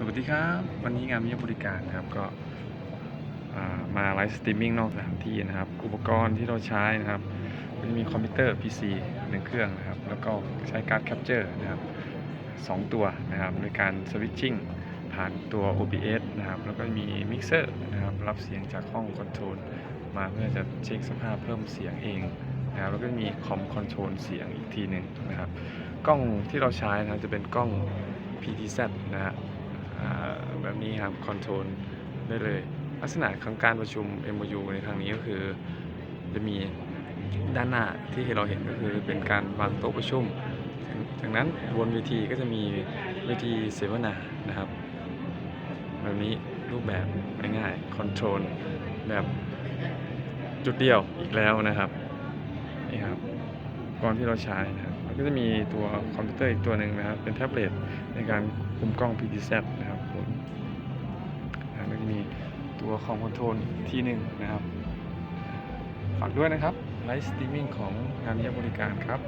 สวัสดีครับ วันนี้งานวิทยบริการครับก็มาไลฟ์สตรีมมิ่งนอกสถานที่นะครับ อุปกรณ์ที่เราใช้นะครับก็จะมีคอมพิวเตอร์ PC หนึ่งเครื่องนะครับ แล้วก็ใช้การ์ดแคปเจอร์นะครับสองตัวนะครับโดยการสวิตชิ่งผ่านตัว OBS นะครับ แล้วก็มีมิกเซอร์นะครับ รับเสียงจากห้องคอนโทรลมาเพื่อจะเช็คสภาพเพิ่มเสียงเองนะครับแล้วก็มีคอมคอนโทรลเสียงอีกทีหนึ่งนะครับ กล้องที่เราใช้นะครับจะเป็นกล้อง PTZ นะฮะอ่า แบบนี้ครับคอนโทรลได้เลย ลักษณะของการประชุม MOU ในครั้งนี้ก็คือ จะมีด้านหน้าที่เราเห็นก็คือเป็นการวางโต๊ะประชุมจากนั้นบนเวทีก็จะมีเวทีเสวนานะครับแบบนี้รูปแบบง่ายๆคอนโทรลแบบจุดเดียวอีกแล้วนะครับนี่ครับกรณ์ที่เราใช้นะครับ ก็จะมีตัวคอมพิวเตอร์อีกตัวหนึ่งนะครับ เป็นแท็บเล็ตในการคุมกล้อง PTZ นะครับผมแล้วก็จะมีตัวคอมคอนโทรลที่หนึ่งนะครับ ฝากด้วยนะครับไลฟ์สตรีมมิ่งของงานวิทยบริการครับ